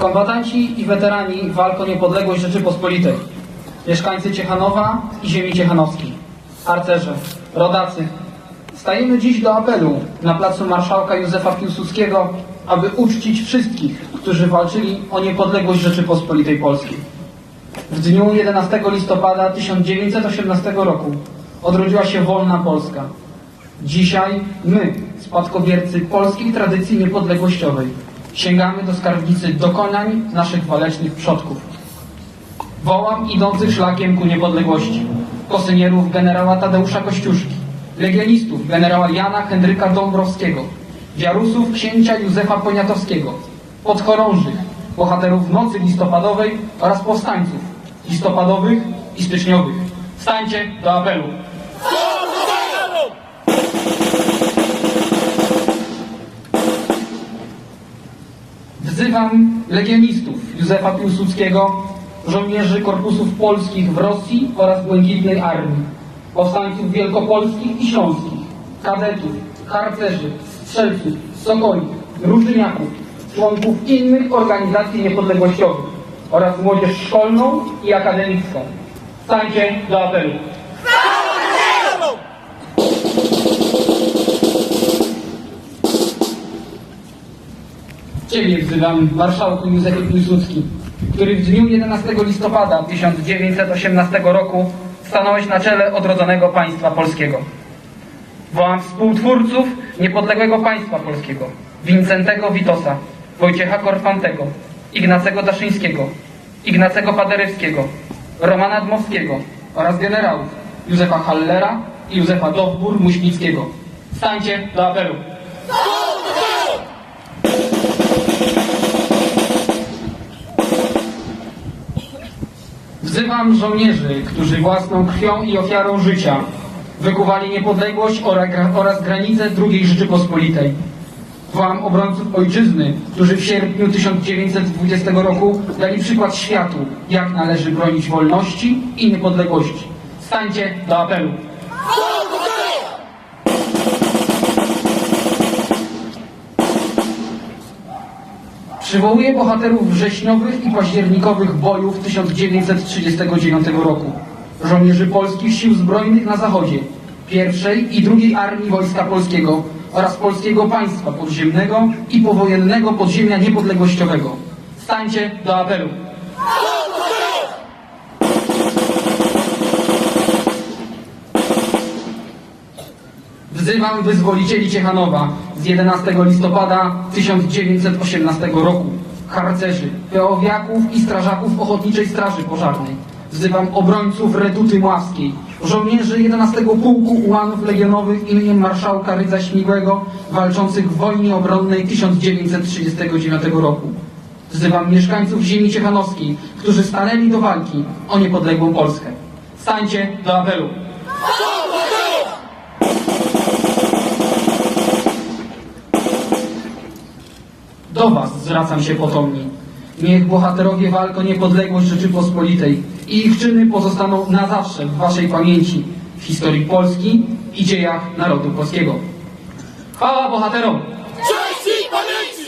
Kombatanci i weterani walk o niepodległość Rzeczypospolitej, mieszkańcy Ciechanowa i ziemi ciechanowskiej, harcerze, rodacy, stajemy dziś do apelu na placu Marszałka Józefa Piłsudskiego, aby uczcić wszystkich, którzy walczyli o niepodległość Rzeczypospolitej Polskiej. W dniu 11 listopada 1918 roku odrodziła się wolna Polska. Dzisiaj my, spadkobiercy polskiej tradycji niepodległościowej, sięgamy do skarbnicy dokonań naszych walecznych przodków. Wołam idących szlakiem ku niepodległości, kosynierów generała Tadeusza Kościuszki, legionistów generała Jana Henryka Dąbrowskiego, wiarusów księcia Józefa Poniatowskiego, podchorążych, bohaterów nocy listopadowej oraz powstańców listopadowych i styczniowych. Stańcie do apelu. Wzywam legionistów Józefa Piłsudskiego, żołnierzy korpusów polskich w Rosji oraz Błękitnej Armii, powstańców wielkopolskich i śląskich, kadetów, harcerzy, strzelców, sokoli, drużyniaków, członków innych organizacji niepodległościowych oraz młodzież szkolną i akademicką. Stańcie do apelu. Ciebie wzywam, marszałku Józefie Piłsudski, który w dniu 11 listopada 1918 roku stanąłeś na czele odrodzonego państwa polskiego. Wołam współtwórców niepodległego państwa polskiego, Wincentego Witosa, Wojciecha Korfantego, Ignacego Daszyńskiego, Ignacego Paderewskiego, Romana Dmowskiego oraz generałów Józefa Hallera i Józefa Dowbór-Muśnickiego. Stańcie do apelu. Wzywam żołnierzy, którzy własną krwią i ofiarą życia wykuwali niepodległość ora- oraz granice II Rzeczypospolitej. Wołam obrońców ojczyzny, którzy w sierpniu 1920 roku dali przykład światu, jak należy bronić wolności i niepodległości. Stańcie do apelu. Przywołuję bohaterów wrześniowych i październikowych bojów 1939 roku. Żołnierzy polskich sił zbrojnych na zachodzie, pierwszej i drugiej armii Wojska Polskiego oraz polskiego państwa podziemnego i powojennego podziemia niepodległościowego. Stańcie do apelu. Wzywam wyzwolicieli Ciechanowa z 11 listopada 1918 roku, harcerzy, peowiaków i strażaków Ochotniczej Straży Pożarnej. Wzywam obrońców Reduty Mławskiej, żołnierzy 11 Pułku Ułanów Legionowych imieniem marszałka Rydza Śmigłego walczących w wojnie obronnej 1939 roku. Wzywam mieszkańców ziemi ciechanowskiej, którzy stanęli do walki o niepodległą Polskę. Stańcie do apelu. Do Was zwracam się potomni. Niech bohaterowie walk o niepodległość Rzeczypospolitej i ich czyny pozostaną na zawsze w Waszej pamięci, w historii Polski i dziejach narodu polskiego. Chwała bohaterom! Cześć i pamięci!